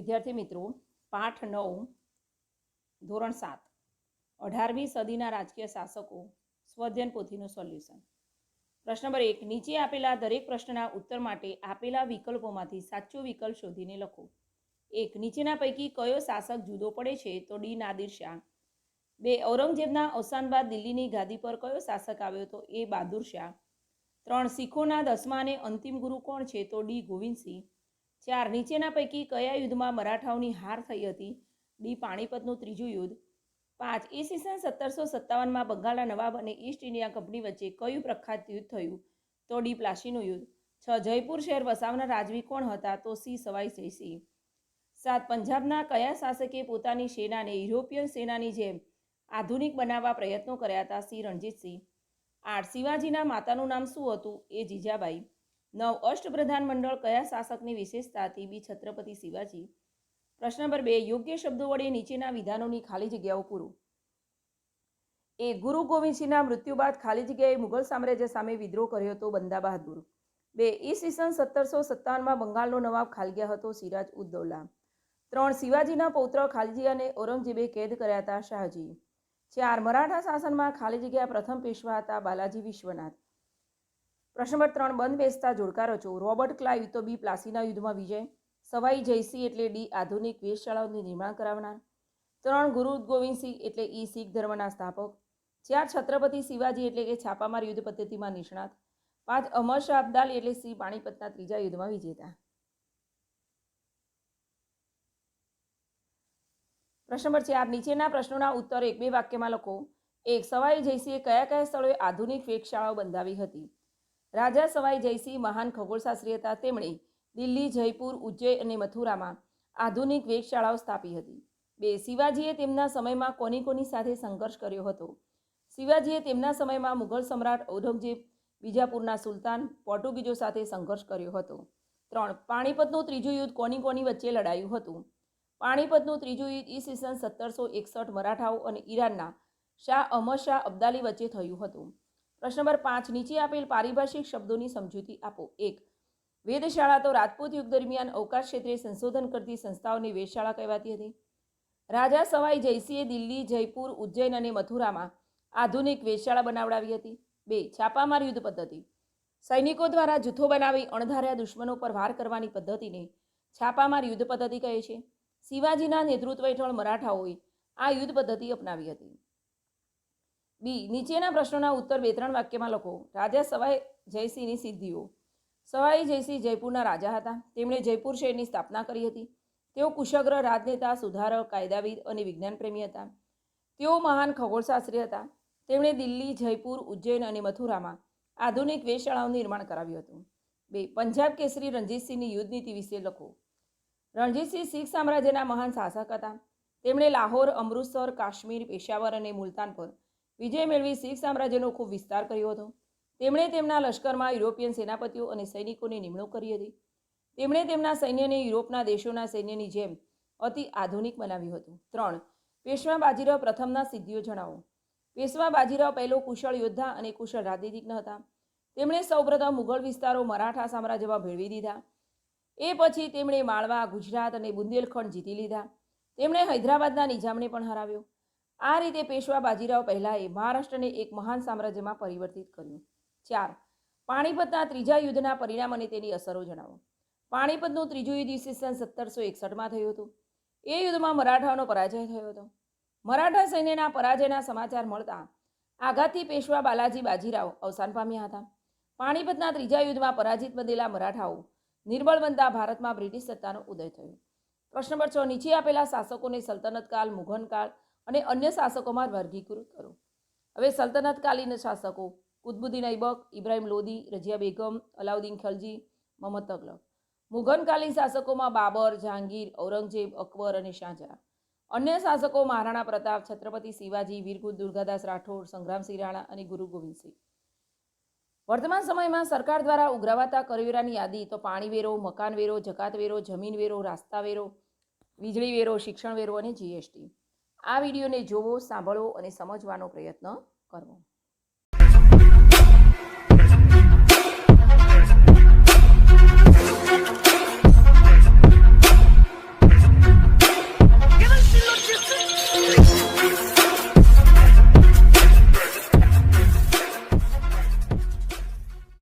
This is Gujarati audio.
વિદ્યાર્થી મિત્રો, પાઠ નવ, ધોરણ સાત. અઢારમી સદીના રાજકીય શાસકો સ્વધ્યન પોથીનું સોલ્યુશન. પ્રશ્ન નંબર એક, નીચે આપેલા દરેક પ્રશ્નના ઉત્તર માટે આપેલા વિકલ્પોમાંથી સાચો વિકલ્પ શોધીને લખો. એક, નીચેના પૈકી કયો શાસક જુદો પડે છે? તો ડી, નાદિર શાહ. બે, ઔરંગઝેબના અવસાન બાદ દિલ્હીની ગાદી પર કયો શાસક આવ્યો તો એ, બહાદુર શાહ. ત્રણ, શીખોના દસમા અને અંતિમ ગુરુ કોણ છે? તો ડી, ગોવિંદસિંહ. ચાર નીચેના પૈકી કયા યુદ્ધમાં મરાઠાઓની હાર થઈ હતી? ડી પાણીપતનું ત્રીજું યુદ્ધ. પાંચ, ઈસવીસન સત્તરસો સત્તાવનમાં બંગાળના નવાબ અને ઈસ્ટ ઇન્ડિયા કંપની વચ્ચે કયું પ્રખ્યાત યુદ્ધ થયું? તો ડી, પ્લાસીનું યુદ્ધ. છ, જયપુર શહેર વસાવના રાજવી કોણ હતા? તો સી, સવાઈ જયસિંહ. સાત, પંજાબના કયા શાસકે પોતાની સેનાને યુરોપિયન સેનાની જેમ આધુનિક બનાવવા પ્રયત્નો કર્યા હતા? સી, રણજીતસિંહ. આઠ, શિવાજીના માતાનું નામ શું હતું? એ જીજાબાઈ. નવ અષ્ટપ્રધાન મંડળ કયા શાસકની વિશેષતા હતી બી છત્રપતિ શિવાજી? પ્રશ્ન નંબર બે, યોગ્ય શબ્દો વડે નીચેના વિધાનોની ખાલી જગ્યાઓ પૂરું. એ, ગુરુ ગોવિંદસિંહના મૃત્યુ બાદ ખાલી જગ્યાએ મુઘલ સામ્રાજ્ય સામે વિદ્રોહ કર્યો હતો બંદા બહાદુર બે ઈસવીસન સત્તરસો સત્તાવનમાં બંગાળનો નવાબ ખાલગ્યા હતો સિરાજ ઉદ્દૌલા. ત્રણ, શિવાજીના પૌત્ર ખાલજીયાને ઔરંગઝેબે કેદ કર્યા હતા શાહજી. ચાર, મરાઠા શાસનમાં ખાલી જગ્યા પ્રથમ પેશવા હતા બાલાજી વિશ્વનાથ. પ્રશ્ન નંબર ત્રણ, બંધ બેસતા જોડકા રચો રોબર્ટ ક્લાઇવ તો બી પ્લાસીના યુદ્ધમાં વિજય, સવાઈ જયસિંહ એટલે ડી આધુનિક વેશશાળાઓનું નિર્માણ કરાવનાર. ત્રણ, ગુરુ ગોવિંદસિંહ એટલે ઈ શીખ ધર્મના સ્થાપક. ચાર, છત્રપતિ શિવાજી એટલે કે છાપામાર યુદ્ધ પદ્ધતિમાં નિષ્ણાત. પાંચ, અમર શાહ અબ્દાલી એટલે સિંહ પાણીપતના ત્રીજા યુદ્ધમાં વિજેતા. પ્રશ્ન નંબર ચાર, નીચેના પ્રશ્નોના ઉત્તર એક બે વાક્યમાં લખો. એક, સવાઈ જયસિંહે કયા કયા સ્થળોએ આધુનિક વેગશાળાઓ બંધાવી હતી? રાજા સવાઈ જયસિંહ મહાન ખગોળશાસ્ત્રી હતા. તેમણે દિલ્હી, જયપુર, ઉજ્જૈન અને મથુરામાં આધુનિક વેગશાળાઓ સ્થાપી હતી. બે, શિવાજીએ તેમના સમયમાં કોની કોની સાથે સંઘર્ષ કર્યો હતો? શિવાજીએ તેમના સમયમાં મુઘલ સમ્રાટ ઔરંગઝેબ બીજાપુરના સુલતાન પોર્ટુગીઝો સાથે સંઘર્ષ કર્યો હતો. ત્રણ, પાણીપતનું ત્રીજું યુદ્ધ કોની કોની વચ્ચે લડાયું હતું? પાણીપતનું ત્રીજું યુદ્ધ ઈસવીસન સત્તરસો એકસઠ મરાઠાઓ અને ઈરાનના શાહ અહમદ શાહ અબ્દાલી વચ્ચે થયું હતું. પ્રશ્ન નંબર પાંચ, નીચે આપેલ પારિભાષિક શબ્દોની સમજૂતી આપો. એક વેદશાળા તો રાજપૂત યુગ દરમિયાન અવકાશ ક્ષેત્રે સંશોધન કરતી સંસ્થાઓની વેધશાળા કહેવાતી હતી. રાજા સવાઈ જયસિંહે દિલ્હી, જયપુર, ઉજ્જૈન અને મથુરામાં આધુનિક વેદશાળા બનાવડાવી હતી. બે, છાપામાર યુદ્ધ પદ્ધતિ. સૈનિકો દ્વારા જૂથો બનાવી અણધાર્યા દુશ્મનો પર વાર કરવાની પદ્ધતિને છાપામાર યુદ્ધ પદ્ધતિ કહે છે. શિવાજીના નેતૃત્વ હેઠળ મરાઠાઓએ આ યુદ્ધ પદ્ધતિ અપનાવી હતી. બી, નીચેના પ્રશ્નોના ઉત્તર બે ત્રણ વાક્યમાં લખો. રાજા સવાઈ જયસિંહની સિદ્ધિઓ. સવાઈ જયસિંહ જયપુરના રાજા હતા. તેમણે જયપુર શહેરની સ્થાપના કરી હતી. તેઓ કુશગ્ર રાજનેતા, સુધારક, કાયદાવિદ અને વિજ્ઞાનપ્રેમી હતા. તેઓ મહાન ખગોળશાસ્ત્રી હતા. તેમણે દિલ્હી, જયપુર, ઉજ્જૈન અને મથુરામાં આધુનિક વેશશાળાઓનું નિર્માણ કરાવ્યું હતું. બે, પંજાબ કેસરી રણજીતસિંહની યુદ્ધ નીતિ વિશે લખો. રણજીતસિંહ શીખ સામ્રાજ્યના મહાન શાસક હતા. તેમણે લાહોર, અમૃતસર, કાશ્મીર, પેશાવર અને મુલતાન પર વિજય મેળવી શીખ સામ્રાજ્યનો ખૂબ વિસ્તાર કર્યો હતો. તેમણે તેમના લશ્કરમાં યુરોપિયન સેનાપતિઓ અને સૈનિકોની નિમણૂક કરી હતી. તેમણે તેમના સૈન્યને યુરોપના દેશોના સૈન્યની જેમ અતિ આધુનિક બનાવ્યું હતું. ત્રણ, પેશવા બાજીરાવ પ્રથમના સિદ્ધિઓ જણાવો. પેશવા બાજીરાવ પહેલો કુશળ યોદ્ધા અને કુશળ રાજનીતિજ્ઞ હતા. તેમણે સૌપ્રથમ મુઘલ વિસ્તારો મરાઠા સામ્રાજ્યમાં ભેળવી દીધા. એ પછી તેમણે માળવા, ગુજરાત અને બુંદેલખંડ જીતી લીધા. તેમણે હૈદરાબાદના નિઝામને પણ હરાવ્યો. આ રીતે પેશવા બાજીરાવ પહેલાંએ મહારાષ્ટ્રને એક મહાન સામ્રાજ્યમાં પરિવર્તિત કર્યું. ચાર, પાણીપતના ત્રીજા યુદ્ધના પરિણામ અને તેની અસરો જણાવો. પાણીપતનું ત્રીજું યુદ્ધ ઈસવીસન સત્તરસો એકસઠમાં થયું હતું. એ યુદ્ધમાં મરાઠાઓનો પરાજય થયો હતો. મરાઠા સૈન્યના પરાજયના સમાચાર મળતા આઘાતથી પેશવા બાલાજી બાજીરાવ અવસાન પામ્યા હતા. પાણીપતના ત્રીજા યુદ્ધમાં પરાજિત બનેલા મરાઠાઓ નિર્બળ બનતા ભારતમાં બ્રિટિશ સત્તાનો ઉદય થયો. પ્રશ્ન નંબર છ, નીચે આપેલા શાસકોને સલ્તનતકાળ મુઘલકાળ અને અન્ય શાસકોમાં વર્ગીકૃત કરો. હવે સલ્તનતકાલીન શાસકો, કુતબુદ્દીન ઐબક, ઇબ્રાહિમ લોદી રજિયા બેગમ, અલાઉદ્દીન ખલજી મોહમ્મદ તગલક. મુઘલકાલીન શાસકોમાં બાબર, જહાંગીર, ઔરંગઝેબ, અકબર અને શાહજહાં. અન્ય શાસકો મહારાણા પ્રતાપ, છત્રપતિ શિવાજી વીરકુદ દુર્ગાદાસ રાઠોડ, સંગ્રામસિંહ રાણા અને ગુરુ ગોવિંદસિંહ વર્તમાન સમયમાં સરકાર દ્વારા ઉઘરાવાતા કરવેરાની યાદી તો પાણી વેરો, મકાન વેરો, જકાત વેરો, જમીન વેરો, રાસ્તા વેરો, વીજળી વેરો, શિક્ષણ વેરો અને જીએસટી આ વિડીયોને જોવો સાંભળવો અને સમજવાનો પ્રયત્ન કરવો.